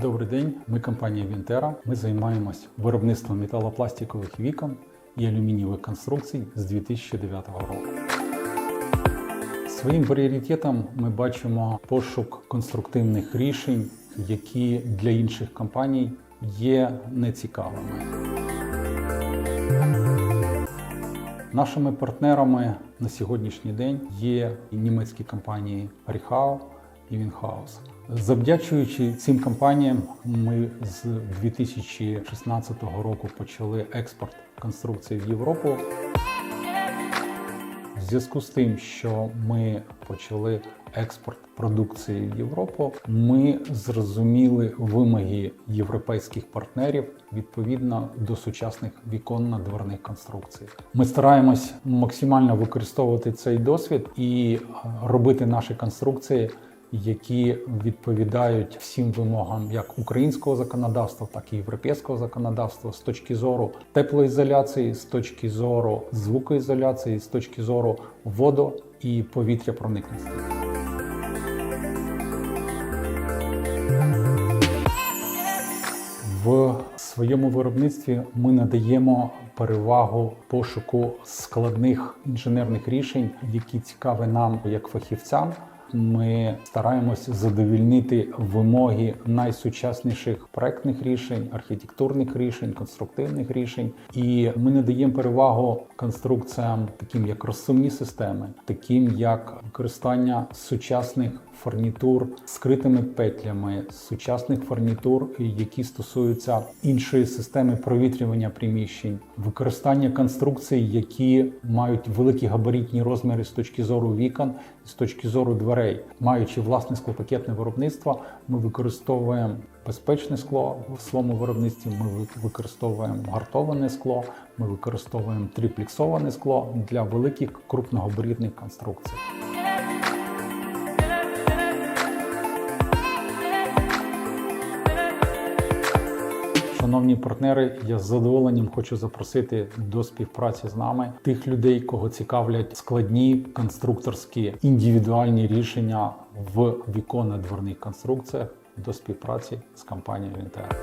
Добрий день, ми компанія Вінтера. Ми займаємось виробництвом металопластикових вікон і алюмінієвих конструкцій з 2009 року. Своїм пріоритетом ми бачимо пошук конструктивних рішень, які для інших компаній є нецікавими. Нашими партнерами на сьогоднішній день є німецькі компанії Ріхау і Вінхаус. Завдячуючи цим компаніям, ми з 2016 року почали експорт конструкцій в Європу. В зв'язку з тим, що ми почали експорт продукції в Європу, ми зрозуміли вимоги європейських партнерів відповідно до сучасних віконно-дверних конструкцій. Ми стараємось максимально використовувати цей досвід і робити наші конструкції. Які відповідають всім вимогам як українського законодавства, так і європейського законодавства з точки зору теплоізоляції, з точки зору звукоізоляції, з точки зору водо і повітря проникності. В своєму виробництві ми надаємо перевагу пошуку складних інженерних рішень, які цікаві нам як фахівцям. Ми стараємось задовільнити вимоги найсучасніших проектних рішень, архітектурних рішень, конструктивних рішень, і ми надаємо перевагу конструкціям, таким як розсумні системи, таким як використання сучасних фурнітур скритими петлями, сучасних фурнітур, які стосуються іншої системи провітрювання приміщень, використання конструкцій, які мають великі габаритні розміри з точки зору вікон, з точки зору дверей, маючи власне склопакетне виробництво, ми використовуємо безпечне скло в своєму виробництві. Ми використовуємо гартоване скло, ми використовуємо тріпліксоване скло для великих крупногабаритних конструкцій. Шановні партнери, я з задоволенням хочу запросити до співпраці з нами тих людей, кого цікавлять складні конструкторські індивідуальні рішення в віконно-дверних конструкціях до співпраці з компанією Інтер.